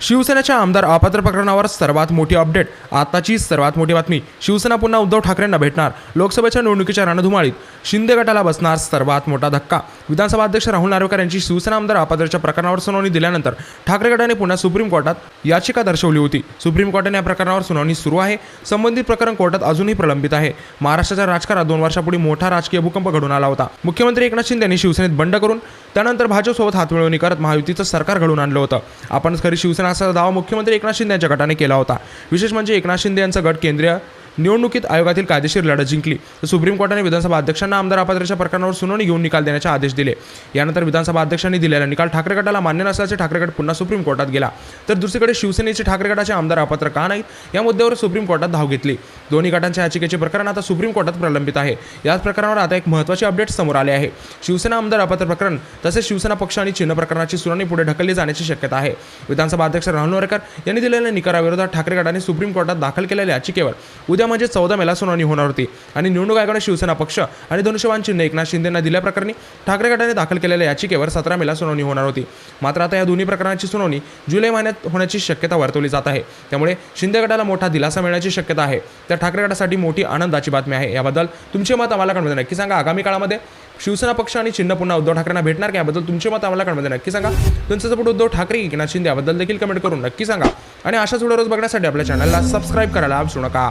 शिवसेनेच्या आमदार अपात्र प्रकरणावर सर्वात मोठी अपडेट. आताची सर्वात मोठी बातमी. शिवसेना पुन्हा उद्धव ठाकरेंना भेटणार. लोकसभेच्या निवडणुकीच्या रणधुमाळीत शिंदे गटाला बसणार सर्वात मोठा धक्का. विधानसभा अध्यक्ष राहुल नार्वेकर यांची शिवसेना आमदार अपात्रच्या प्रकरणावर सुनावणी दिल्यानंतर ठाकरे गटाने पुन्हा सुप्रीम कोर्टात याचिका दर्शवली होती. सुप्रीम कोर्टाने या प्रकरणावर सुनावणी सुरू आहे. संबंधित प्रकरण कोर्टात अजूनही प्रलंबित आहे. महाराष्ट्राच्या राजकारणात दोन वर्षापूर्वी मोठा राजकीय भूकंप घडून आला होता. मुख्यमंत्री एकनाथ शिंदे यांनी शिवसेनेत बंड करून त्यानंतर भाजपसोबत हातमिळवणी करत महायुतीचं सरकार घडवून आणलं होतं. आपण खरी शिवसेना असा दावा मुख्यमंत्री एकनाथ शिंदे यांच्या गटाने केला होता. विशेष म्हणजे एकनाथ शिंदे यांचा गट केंद्रीय निवडणुकीत आयोगातील कायदेशीर लढत जिंकली. तर सुप्रीम कोर्टाने विधानसभा अध्यक्षांना आमदार अपात्रच्या प्रकरणावर सुनावणी घेऊन निकाल देण्याचे आदेश दिले. यानंतर विधानसभा अध्यक्षांनी दिलेला निकाल ठाकरे गटाला मान्य नसल्याचे ठाकरे गट पुन्हा सुप्रीम कोर्टात गेला. तर दुसरीकडे शिवसेनेचे ठाकरे गटाचे आमदार अपात्र का नाहीत? या मुद्द्यावर सुप्रीम कोर्टात धाव घेतली. दोन्ही गटांच्या याचिकेचे प्रकरण आता सुप्रीम कोर्टात प्रलंबित आहे. याच प्रकरणावर आता एक महत्त्वाचे अपडेट समोर आले आहे. शिवसेना आमदार अपात्र प्रकरण तसेच शिवसेना पक्ष आणि चिन्ह प्रकरणाची सुनावणी पुढे ढकलली जाण्याची शक्यता आहे. विधानसभा अध्यक्ष राहुल नरेकर यांनी दिलेल्या निकालाविरोधात ठाकरे गटाने सुप्रीम कोर्टात दाखल केलेल्या याचिकेवर उद्या म्हणजे चौदा मेला सुनावणी होणार होती. आणि निवडणूक आयोगाने शिवसेना पक्ष आणि धनुष्यवान चिन्ह एकनाथ शिंदेना दिल्याप्रकरणी ठाकरे गटाने दाखल केलेल्या याचिकेवर सतरा मेला सुनावणी होणार होती. मात्र आता या दोन्ही प्रकरणाची सुनावणी जुलै महिन्यात होण्याची शक्यता वर्तवली जात आहे. त्यामुळे शिंदे गटाला मोठा दिलासा मिळण्याची शक्यता आहे. तर ठाकरे गटासाठी मोठी आनंदाची बातमी आहे. याबद्दल तुमचे मत आम्हाला कळमध्ये नक्की सांगा. आगामी काळामध्ये शिवसेना पक्ष आणि चिन्ह पुन्हा उद्धव ठाकरेंना भेटणार का? याबद्दल तुमचे मत आम्हाला कळमध्ये नक्की सांगा. तुमचं सपोर्ट उद्धव ठाकरे एकनाथ शिंदे याबद्दल देखील कमेंट करून नक्की सांगा. आणि अशाच व्हिडिओ रोज बघण्यासाठी आपल्या चॅनलला सबस्क्राईब करायला विसरू नका.